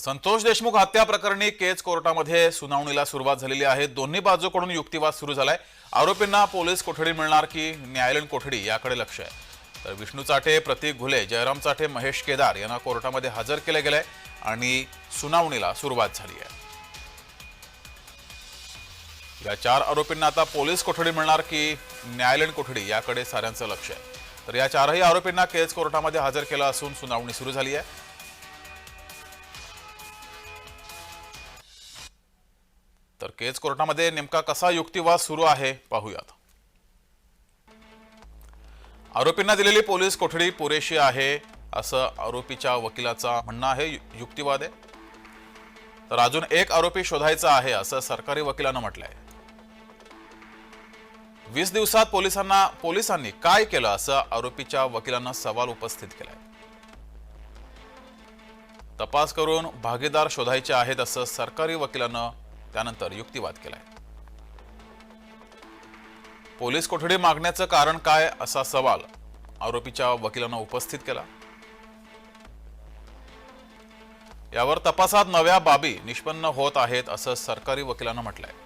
संतोष देशमुख हत्या प्रकरणी केज कोर्टामध्ये सुनावणीला सुरुवात झालेली आहे. दोन्ही बाजूकडून युक्तिवाद सुरू झालाय. आरोपींना पोलीस कोठडी मिळणार की न्यायालयीन कोठडी याकडे लक्ष आहे. तर विष्णू चाटे प्रतीक घुले जयराम चाटे महेश केदार यांना कोर्टामध्ये हजर केले गेले आणि सुनावणीला सुरुवात झाली आहे. या चार आरोपींना आता पोलीस कोठडी मिळणार की न्यायालयीन कोठडी याकडे साऱ्यांचं लक्ष आहे. तर या चारही आरोपींना केज कोर्टामध्ये हजर केलं असून सुनावणी सुरू झाली आहे. तर केज कोर्टामध्ये नेमका कसा युक्तिवाद सुरू आहे पाहूयात. आरोपींना दिलेली पोलीस कोठडी पुरेशी आहे असं आरोपीच्या वकिलाचा म्हणणं आहे युक्तिवाद. आहे तर अजून एक आरोपी शोधायचा आहे असं सरकारी वकिलानं म्हटलंय. वीस दिवसात पोलिसांना पोलिसांनी काय केलं असं आरोपीच्या वकिलांना सवाल उपस्थित केलाय. तपास करून भागीदार शोधायचे आहेत असं सरकारी वकिलानं त्यानंतर युक्तिवाद केलाय. पोलीस कोठडी मागण्याचं कारण काय असा सवाल आरोपीच्या वकिलानं उपस्थित केला. यावर तपासात नव्या बाबी निष्पन्न होत आहेत असं सरकारी वकिलानं म्हटलंय.